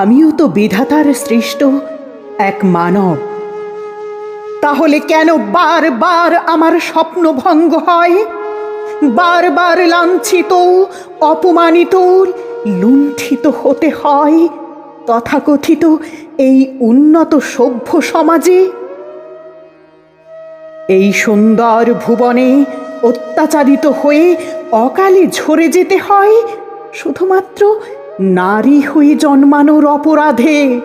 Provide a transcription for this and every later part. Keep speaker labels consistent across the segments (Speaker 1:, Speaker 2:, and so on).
Speaker 1: আমিও তো বিধাতার সৃষ্ট এক মানব। তাহলে কেন বারবার আমার স্বপ্ন ভঙ্গ হয়? বারবার লাঞ্ছিত, অপমানিত, লুণ্ঠিত হতে হয়, তথাকথিত এই উন্নত সভ্য সমাজে? এই সুন্দর ভুবনে অত্যাচারিত হয়ে অকালে ঝরে যেতে হয় শুধুমাত্র নারী হয়ে জন্মানোর অপরাধে।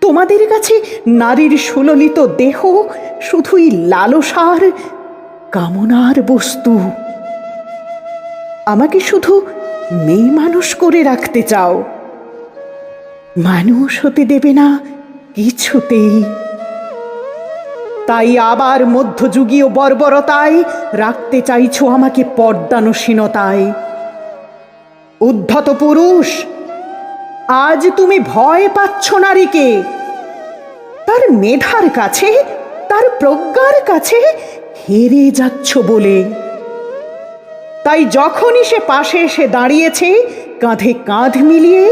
Speaker 1: তোমাদের কাছে নারীর সুললিত দেহ শুধুই লালসার কামনার বস্তু। আমাকে শুধু মেয়ে মানুষ করে রাখতে চাও। মানুষ হতে দেবে না কিছুতেই। তাই আবার মধ্যযুগীয় বর্বরতায় রাখতে চাইছো আমাকে পর্দানসীনতায়। উদ্ধত পুরুষ, আজ তুমি ভয় পাচ্ছ নারীকে। তার মেধার কাছে, তার প্রজ্ঞার কাছে হেরে যাচ্ছ বলে। তাই যখনই সে পাশে এসে দাঁড়িয়েছে, কাঁধে কাঁধ মিলিয়ে,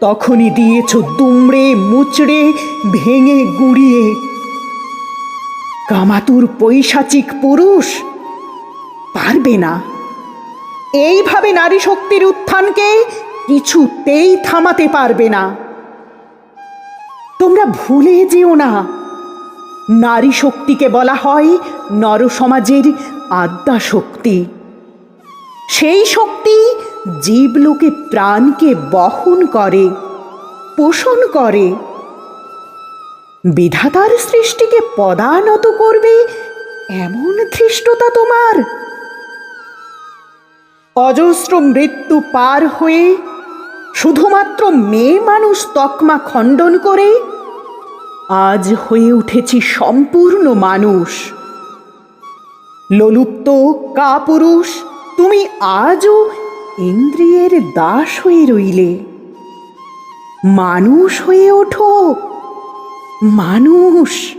Speaker 1: তখনই দিয়েছ দুমড়ে মুচড়ে ভেঙে গুড়িয়ে। কামাতুর পৈশাচিক পুরুষ পারবে না। এইভাবে নারী শক্তির উত্থানকে কিছুতেই থামাতে পারবে না। তোমরা ভুলে যেও না, নারী শক্তিকে বলা হয় নরসমাজের আদ্যা শক্তি সেই শক্তি জীবলোকে প্রাণকে বহন করে, পোষণ করে। বিধাতার সৃষ্টিকে পদানত করবে এমন ধৃষ্টতা তোমার। অজস্র মৃত্যু পার হয়ে শুধুমাত্র মেয়ে মানুষ তকমা খণ্ডন করে আজ হয়ে উঠেছি সম্পূর্ণ মানুষ। লোলুপ্ত কাপুরুষ, তুমি আজও ইন্দ্রিয়ের দাস হয়ে রইলে। মানুষ হয়ে ওঠো, মানুষ।